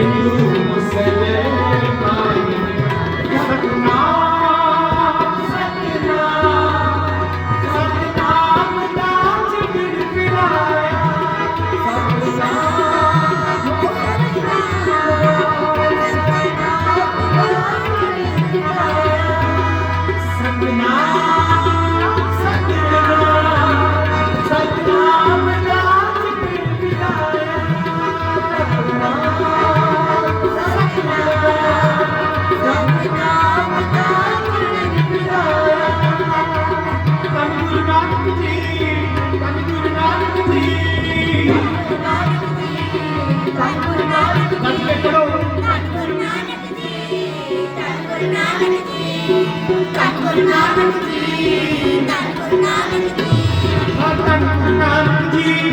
Hallelujah. ਧੰਨ ਗੁਰੂ ਨਾਨਕ ਜੀ ਜੀ ਧੰਨ ਗੁਰੂ